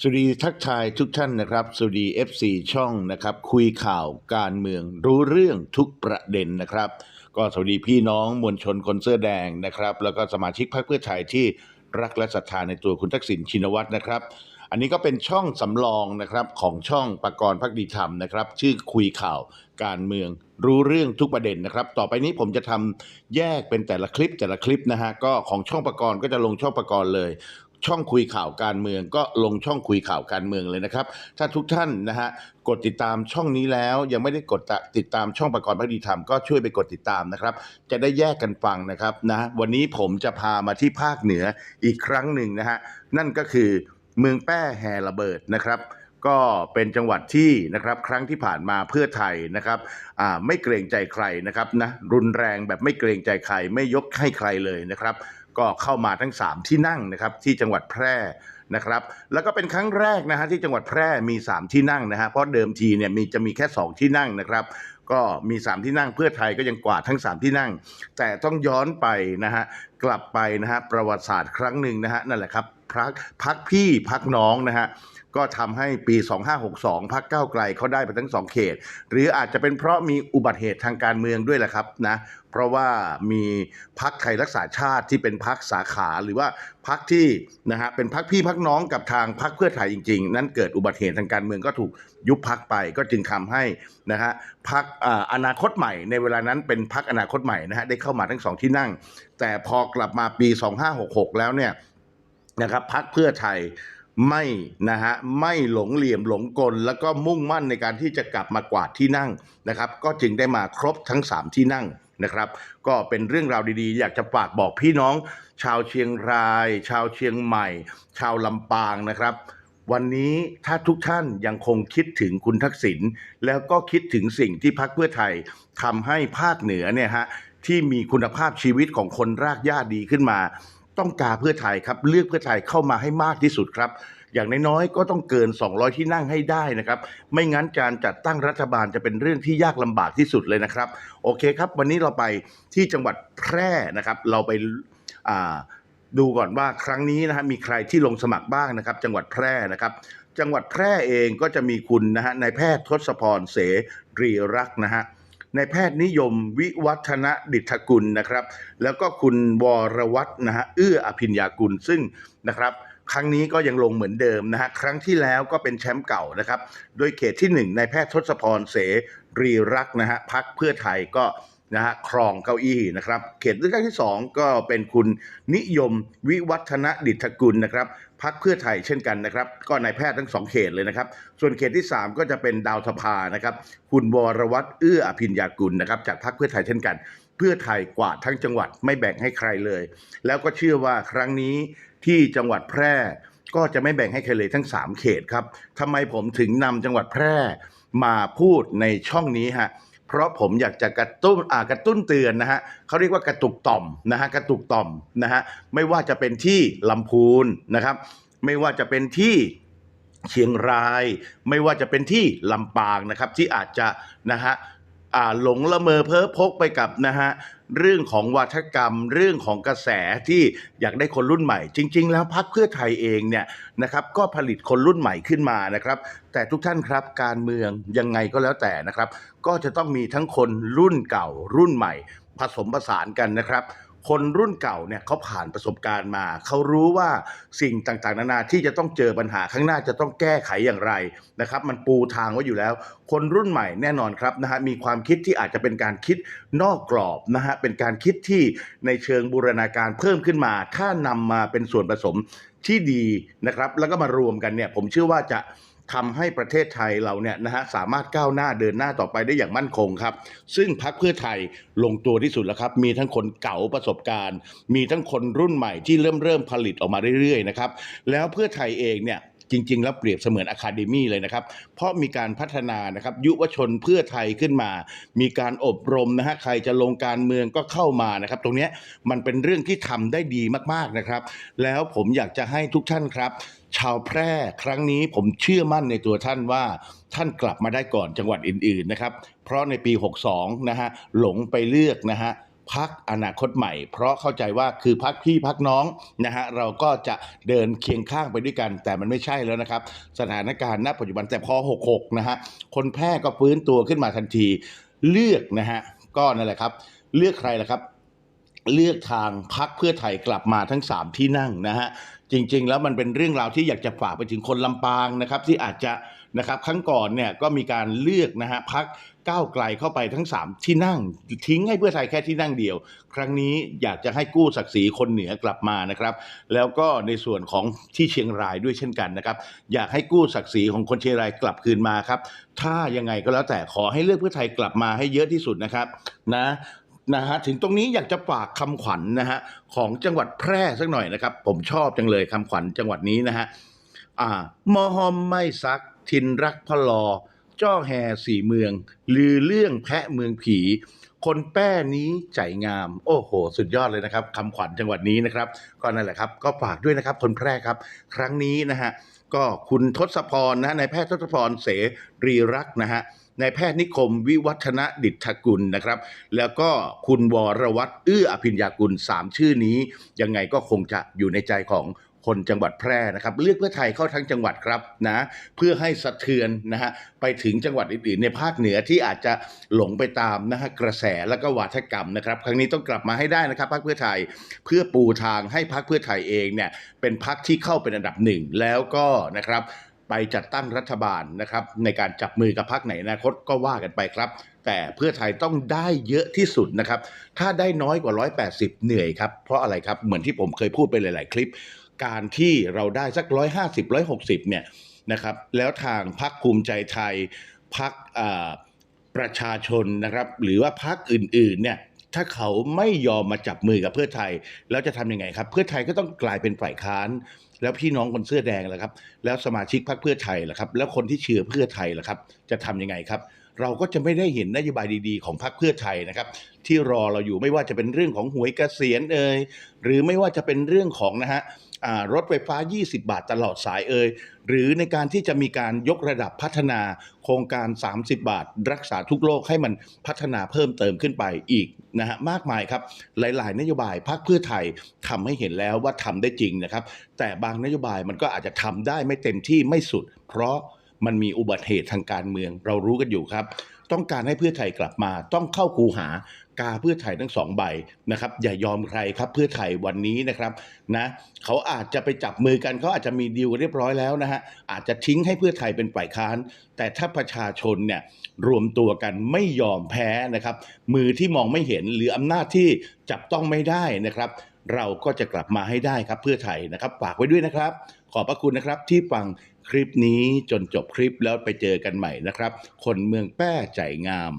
สวัสดีทักทายทุกท่านนะครับ สวัสดี FC ช่องนะครับ คุยข่าวการเมืองรู้เรื่องทุกประเด็นนะครับ ก็สวัสดีพี่น้องมวลชนคนเสื้อแดงนะครับ แล้วก็สมาชิกพรรคเพื่อไทยที่รักและศรัทธาในตัวคุณทักษิณชินวัตรนะครับ อันนี้ก็เป็นช่องสำรองนะครับของช่องประกรณ์พักดีธรรมนะครับ ชื่อคุยข่าวการเมืองรู้เรื่องทุกประเด็นนะครับ ต่อไปนี้ผมจะทำแยกเป็นแต่ละคลิปแต่ละคลิปนะฮะก็ของช่องประกรณ์ก็จะลงช่องประกรณ์เลย ช่องคุยข่าวการเมืองก็ลงช่องคุยข่าวการเมืองเลยนะครับ ถ้าทุกท่านนะฮะกดติดตามช่องนี้แล้วยังไม่ได้กดติดตามช่องประกรณ์พักดีธรรมก็ช่วยไปกดติดตามนะครับ จะได้แยกกันฟังนะครับนะวันนี้ผมจะพามาที่ภาคเหนืออีกครั้งหนึ่งนะฮะนั่นก็คือเมืองแป้แห่ระเบิดนะครับ ก็เป็นจังหวัดที่นะครับครั้งที่ผ่านมาเพื่อไทยนะครับอ่าไม่เกรงใจใครนะครับนะรุนแรงแบบไม่เกรงใจใครไม่ยกให้ใครเลยนะครับ ก็เข้ามาทั้ง 3 ที่นั่งนะครับที่จังหวัดแพร่นะครับ แล้วก็เป็นครั้งแรกนะฮะที่จังหวัดแพร่มี 3 ที่นั่งนะฮะเพราะเดิมทีเนี่ยมีจะมีแค่ 2 ที่นั่งนะครับ ก็มี 3 ที่นั่งเพื่อไทยก็ยังกวาดทั้ง 3 ที่นั่ง แต่ต้องย้อนไปนะฮะกลับไปนะฮะประวัติศาสตร์ครั้งหนึ่งนะฮะนั่นแหละครับพักพักพี่พักน้องนะฮะ ก็ทำให้ปี 2562พักเก้าไกลเขาได้ไปทั้ง 2 เขต หรืออาจจะเป็นเพราะมีอุบัติเหตุทางการเมืองด้วยแหละครับนะเพราะว่ามีพักไทยรักษาชาติที่เป็นพักสาขาหรือว่าพักที่นะฮะเป็นพักพี่พักน้องกับทางพักเพื่อไทยจริง ๆ นั้นเกิดอุบัติเหตุทางการเมืองก็ถูกยุบพักไปก็จึงทำให้นะฮะพักอนาคตใหม่ ในเวลานั้นเป็นพักอนาคตใหม่นะฮะได้เข้ามาทั้งสองที่นั่ง แต่พอกลับมาปี 2566 แล้วเนี่ยนะครับพักเพื่อไทย ไม่นะฮะไม่หลงเหลี่ยมหลงกล แล้วก็มุ่งมั่นในการที่จะกลับมากวาดที่นั่งนะครับ ก็จึงได้มาครบทั้ง 3 ที่นั่งนะครับ ก็เป็นเรื่องราวดีๆ อยากจะฝากบอกพี่น้อง ชาวเชียงราย ชาวเชียงใหม่ ชาวลำปางนะครับ วันนี้ถ้าทุกท่านยังคงคิดถึงคุณทักษิณแล้วก็คิดถึงสิ่งที่พักเพื่อไทยทำให้ภาคเหนือเนี่ยฮะที่มีคุณภาพชีวิตของคนรากหญ้าดีขึ้นมา ต้องการเพื่อไทยครับเลือกเพื่อไทยเข้ามาให้มากที่สุดครับ อย่างน้อยๆก็ต้องเกิน 200 ที่นั่งให้ได้นะครับ ไม่งั้นการจัดตั้งรัฐบาลจะเป็นเรื่องที่ยากลำบากที่สุดเลยนะครับ โอเคครับ วันนี้เราไปที่จังหวัดแพร่นะครับ เราไปาดูก่อนว่าครั้งนี้นะฮะมีใครที่ลงสมัครบ้างนะครับ จังหวัดแพร่นะครับ จังหวัดแพร่เองก็จะมีคุณนะฮะนายแพทย์ทศพรเสรีรักนะฮะ นายแพทย์นิยมวิวัฒนดิตกุลนะครับ แล้วก็คุณวรวัฒนะฮะเอื้ออภิญญากุลซึ่งนะครับ ครั้งนี้ก็ยังลงเหมือนเดิมนะฮะครั้งที่แล้วก็เป็นแชมป์เก่านะครับ โดยเขตที่1นายแพทย์ทศพรเสรีรักนะฮะพักเพื่อไทยก็ นะฮะครองเก้าอี้นะครับ เขตเลือกตั้งที่ 2 ก็เป็นคุณนิยมวิวัฒนดิษฐกุลนะครับพักเพื่อไทยเช่นกันนะครับ ก็นายแพทย์ทั้งสองเขตเลยนะครับ ส่วนเขตที่ 3 ก็จะเป็นดาวสภานะครับ คุณวรวัตรเอื้ออภิญญากุลนะครับ จากพรรคเพื่อไทยเช่นกัน เพื่อไทยกว่าทั้งจังหวัดไม่แบ่งให้ใครเลย แล้วก็เชื่อว่าครั้งนี้ที่จังหวัดแพร่ก็จะไม่แบ่งให้ใครเลยทั้ง 3 เขตครับทำไมผมถึงนำจังหวัดแพร่มาพูดในช่องนี้ฮะ เพราะผมอยากจะกระตุ้นกระตุ้นเตือนนะฮะเขาเรียกว่ากระตุกต่อมนะฮะกระตุกต่อมนะฮะไม่ว่าจะเป็นที่ลำพูนนะครับ ไม่ว่าจะเป็นที่เชียงราย ไม่ว่าจะเป็นที่ลำปางนะครับที่อาจจะนะฮะหลงละเมอเพ้อพกไปกับนะฮะ เรื่องของวัฒกรรม เรื่องของกระแสที่อยากได้คนรุ่นใหม่ จริง ๆ แล้วพักเพื่อไทยเองเนี่ยนะครับก็ผลิตคนรุ่นใหม่ขึ้นมานะครับ แต่ทุกท่านครับการเมืองยังไงก็แล้วแต่นะครับ ก็จะต้องมีทั้งคนรุ่นเก่ารุ่นใหม่ ผสมผสานกันนะครับ คนรุ่นเก่าเนี่ยเขาผ่านประสบการณ์มา เขารู้ว่าสิ่งต่างๆ นานาที่จะต้องเจอปัญหาข้างหน้าจะต้องแก้ไขอย่างไรนะครับ มันปูทางไว้อยู่แล้ว คนรุ่นใหม่แน่นอนครับนะฮะมีความคิดที่อาจจะเป็นการคิดนอกกรอบนะฮะเป็นการคิดที่ในเชิงบูรณาการเพิ่มขึ้นมา ถ้านำมาเป็นส่วนผสมที่ดีนะครับ แล้วก็มารวมกันเนี่ยผมเชื่อว่าจะ ทำให้ประเทศไทยเราเนี่ยนะฮะสามารถก้าวหน้าเดินหน้าต่อไปได้อย่างมั่นคงครับ ซึ่งพักเพื่อไทยลงตัวที่สุดแล้วครับ มีทั้งคนเก่าประสบการณ์ มีทั้งคนรุ่นใหม่ที่เริ่มเริ่มผลิตออกมาเรื่อยๆนะครับแล้วเพื่อไทยเองเนี่ย จริง ๆ แล้วเปรียบเสมือนอะคาเดมี่เลยนะครับ เพราะมีการพัฒนานะครับยุวชนเพื่อไทยขึ้นมา มีการอบรมนะฮะใครจะลงการเมืองก็เข้ามานะครับ ตรงนี้มันเป็นเรื่องที่ทำได้ดีมากๆนะครับ แล้วผมอยากจะให้ทุกท่านครับ ชาวแพร่ครั้งนี้ผมเชื่อมั่นในตัวท่านว่าท่านกลับมาได้ก่อนจังหวัดอื่นๆนะครับ เพราะในปี 62นะฮะหลงไปเลือกนะฮะ พักอนาคตใหม่ เพราะเข้าใจว่าคือพักพี่พักน้องนะฮะเราก็จะเดินเคียงข้างไปด้วยกัน แต่มันไม่ใช่แล้วนะครับ สถานการณ์ณปัจจุบันแต่พอ 66 นะฮะคนแพร่ก็ฟื้นตัวขึ้นมาทันที เลือกนะฮะก็นั่นแหละครับ เลือกใครล่ะครับ เลือกทางพักเพื่อไทยกลับมาทั้ง 3 ที่นั่งนะฮะจริง ๆ แล้วมันเป็นเรื่องราวที่อยากจะฝากไปถึงคนลำปางนะครับ ที่อาจจะ นะครับครั้งก่อนเนี่ยก็มีการเลือกนะฮะพักก้าวไกลเข้าไปทั้ง 3 ที่นั่ง ทิ้งให้เพื่อไทยแค่ที่นั่งเดียว ครั้งนี้อยากจะให้กู้ศักดิ์ศรีคนเหนือกลับมานะครับ แล้วก็ในส่วนของที่เชียงรายด้วยเช่นกันนะครับ อยากให้กู้ศักดิ์ศรีของคนเชียงรายกลับคืนมาครับ ถ้ายังไงก็แล้วแต่ขอให้เลือกเพื่อไทยกลับมาให้เยอะที่สุดนะครับนะนะฮะถึงตรงนี้อยากจะฝากคำขวัญนะฮะของจังหวัดแพร่สักหน่อยนะครับ ผมชอบจังเลยคำขวัญจังหวัดนี้นะฮะ อ่ามอฮอมไม่ซัก ทินรักพะลอ จ้อแฮสี่เมือง ลือเรื่องแพะเมืองผี คนแป้นี้ใจงาม โอ้โห สุดยอดเลยนะครับคำขวัญจังหวัดนี้นะครับก็นั่นแหละครับ ก็ฝากด้วยนะครับคนแพร่ครับ ครั้งนี้นะฮะก็คุณทศพรนะนายแพทย์ทศพรเสรีรักนะฮะนายแพทย์นิคมวิวัฒนดิษฐกุลนะครับ แล้วก็คุณวรวัตรเอื้ออภิญญากุลสามชื่อนี้ ยังไงก็คงจะอยู่ในใจของ คนจังหวัดแพร่นะครับ เลือกเพื่อไทยเข้าทั้งจังหวัดครับนะเพื่อให้สะเทือนนะฮะไปถึงจังหวัดอื่นๆ ในภาคเหนือที่อาจจะหลงไปตามนะฮะกระแสแล้วก็วาทกรรมนะครับ ครั้งนี้ต้องกลับมาให้ได้นะครับพรรคเพื่อไทยเพื่อปูทางให้พรรคเพื่อไทยเองเนี่ยเป็นพรรคที่เข้าเป็นอันดับหนึ่งแล้วก็นะครับไปจัดตั้งรัฐบาลนะครับในการจับมือกับพรรคไหนในอนาคตก็ว่ากันไปครับ แต่เพื่อไทยต้องได้เยอะที่สุดนะครับ ถ้าได้น้อยกว่า 180 เหนื่อยครับ เพราะอะไรครับ เหมือนที่ผมเคยพูดไปหลาย ๆ คลิป การที่เราได้สัก150 160เนี่ยนะครับ แล้วทางพรรคภูมิใจไทยพรรคประชาชนนะครับ หรือว่าพรรคอื่นๆเนี่ยถ้าเขาไม่ยอมมาจับมือกับเพื่อไทย แล้วจะทำยังไงครับ เพื่อไทยก็ต้องกลายเป็นฝ่ายค้าน แล้วพี่น้องคนเสื้อแดงล่ะครับ แล้วสมาชิกพรรคเพื่อไทยล่ะครับ แล้วคนที่เชื่อเพื่อไทยล่ะครับ จะทำยังไงครับ เราก็จะไม่ได้เห็นนโยบายดีๆ ของพรรคเพื่อไทยนะครับ ที่รอเราอยู่ไม่ว่าจะเป็นเรื่องของหวยเกษียณเอ่ยหรือไม่ว่าจะเป็นเรื่องของนะฮะ รถไฟฟ้า 20 บาทตลอดสายเอ่ยหรือในการที่จะมีการยกระดับพัฒนาโครงการ 30 บาท รักษาทุกโรคให้มันพัฒนาเพิ่มเติมขึ้นไปอีกนะฮะมากมายครับ หลาย ๆ นโยบายพรรคเพื่อไทยทำให้เห็นแล้วว่าทำได้จริงนะครับ แต่บางนโยบายมันก็อาจจะทำได้ไม่เต็มที่ไม่สุด เพราะมันมีอุบัติเหตุทางการเมือง เรารู้กันอยู่ครับ ต้องการให้เพื่อไทยกลับมา ต้องเข้าคูหากาเพื่อไทยทั้งสองใบนะครับ อย่ายอมใครครับเพื่อไทยวันนี้นะครับนะเขาอาจจะไปจับมือกันเขาอาจจะมีดีลเรียบร้อยแล้วนะฮะอาจจะทิ้งให้เพื่อไทยเป็นฝ่ายค้าน แต่ถ้าประชาชนเนี่ยรวมตัวกันไม่ยอมแพ้นะครับ มือที่มองไม่เห็นหรืออำนาจที่จับต้องไม่ได้นะครับ เราก็จะกลับมาให้ได้ครับเพื่อไทยนะครับฝากไว้ด้วยนะครับ ขอบพระคุณนะครับที่ฟังคลิปนี้จนจบคลิปแล้วไปเจอกันใหม่นะครับ คนเมืองแป้ใจงาม